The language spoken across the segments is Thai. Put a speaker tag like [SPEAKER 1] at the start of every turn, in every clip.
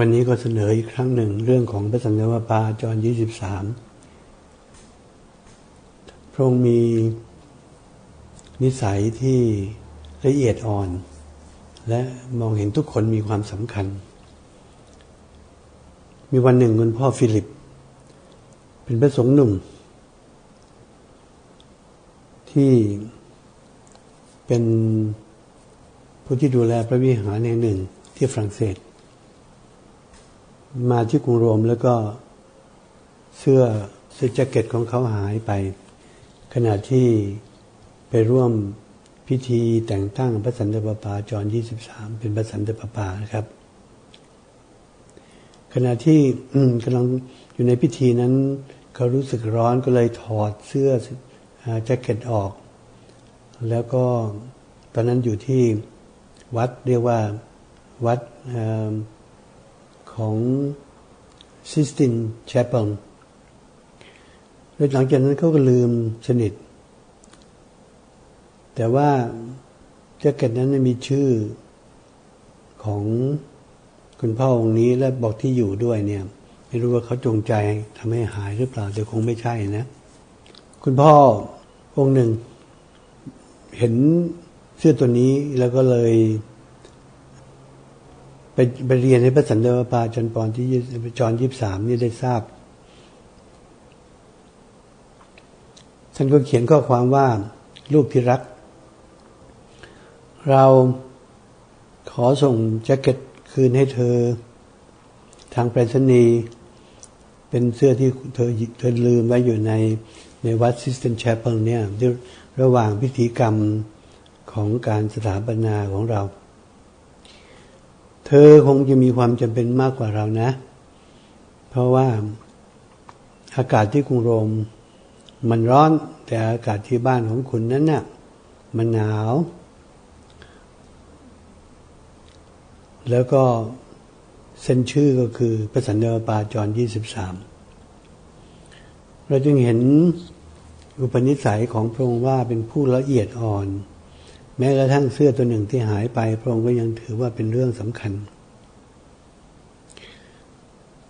[SPEAKER 1] วันนี้ก็เสนออีกครั้งหนึ่งเรื่องของพระสันตะปาจรยี่สิบสามพระองค์มีนิสัยที่ละเอียดอ่อน และมองเห็นทุกคนมีความสำคัญ มีวันหนึ่งคุณพ่อฟิลิป เป็นพระสงฆ์หนุ่ม ที่เป็นผู้ที่ดูแลพระวิหารแห่งหนึ่งที่ฝรั่งเศส มาที่กรุงโรมแล้วก็เสื้อเสื้อแจ็คเก็ตของเขาหายไป ขณะที่ไปร่วมพิธีแต่งตั้งพระสันตะปาปาจอร23 เป็นพระสันตะปาปานะครับ ขณะที่กำลังอยู่ในพิธีนั้นเขารู้สึกร้อนก็เลยถอดเสื้อแจ็คเก็ตออก แล้วก็ตอนนั้นอยู่ที่วัดเรียกว่าวัดอ ของซิสตินแชปเปิลแล้วหลังจากนั้นเขาก็ลืมสนิท แต่ว่าแจ็คเก็ตนั้นมีชื่อของคุณพ่อองค์นี้และบอกที่อยู่ด้วยเนี่ย ไม่รู้ว่าเขาจงใจทำให้หายหรือเปล่าแต่คงไม่ใช่นะ คุณพ่อองค์หนึ่ง เห็นเสื้อตัวนี้แล้วก็เลย ไปไปเรียนในพระสันเดปาจนปอนที่จอนยี่สามนี่ได้ทราบ ท่านก็เขียนข้อความว่าลูกที่รัก เราขอส่งแจ็คเก็ตคืนให้เธอ ทางไปรษณีย์เป็นเสื้อที่เธอเธอลืมไว้อยู่ในในวัดซิสเตนแชเปิลเนี่ยระหว่างพิธีกรรมของการสถาปนาของเรา เธอคงจะมีความจำเป็นมากกว่าเรานะ เพราะว่าอากาศที่กรุงโรม มันร้อน แต่อากาศที่บ้านของคุณนั้นน่ะมันหนาว แล้วก็เส้นชื่อก็คือพระสันเดปาจรยี่สิบสามเราจึงเห็นอุปนิสัยของพระองค์ว่าเป็นผู้ละเอียดอ่อน แม้กระทั่งเสื้อตัวหนึ่งที่หายไป พระองค์ก็ยังถือว่าเป็นเรื่องสำคัญ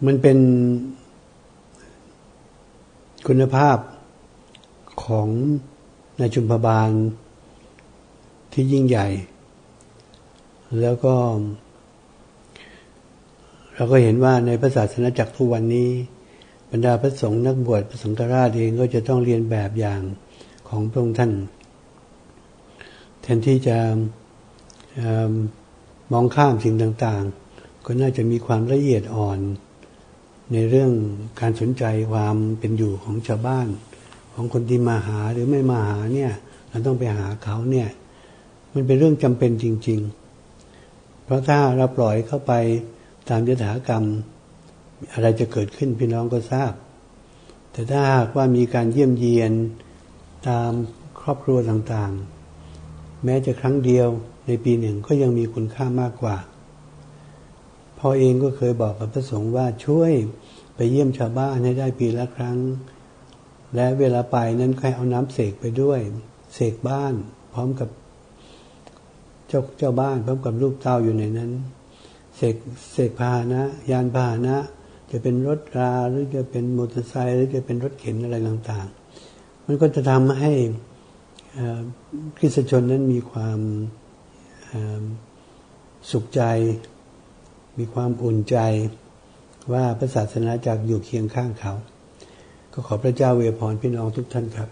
[SPEAKER 1] มันเป็นคุณภาพของนายจุมพบาลที่ยิ่งใหญ่ แล้วก็ เราก็เห็นว่าในพระศาสนาจักรทุกวันนี้ บรรดาพระสงฆ์นักบวชพระสงฆราชเองก็จะต้องเรียนแบบอย่างของพระองค์ท่าน แทนที่จะมองข้ามสิ่งต่างๆ ก็น่าจะมีความละเอียดอ่อน ในเรื่องการสนใจความเป็นอยู่ของชาวบ้าน ของคนที่มาหาหรือไม่มาหาเนี่ยเราต้องไปหาเขาเนี่ย มันเป็นเรื่องจำเป็นจริง ๆ เพราะถ้าเราปล่อยเข้าไปตามยถากรรม อะไรจะเกิดขึ้นพี่น้องก็ทราบ แต่ถ้าหากว่ามีการเยี่ยมเยียนตามครอบครัวต่างๆ แม้จะครั้งเดียวในปีหนึ่งก็ยังมีคุณค่ามากกว่าพ่อเองก็เคยบอกกับพระสงฆ์ว่าช่วยไปเยี่ยมชาวบ้านให้ได้ปีละครั้ง และเวลาไปนั้นใครเอาน้ำเสกไปด้วยเสกบ้านพร้อมกับเจ้าเจ้าบ้านพร้อมกับลูกเต้าอยู่ในนั้นเสกเสกพาหนะ ยานพาหนะ จะเป็นรถราหรือจะเป็นมอเตอร์ไซค์หรือจะเป็นรถเข็นอะไรต่างๆ มันก็จะทำให้ คริสตชนนั้นมีความสุขใจ มีความอุ่นใจว่าพระศาสนาจากอยู่เคียงข้างเขา ก็ขอพระเจ้าเวพรพี่น้องทุกท่านครับ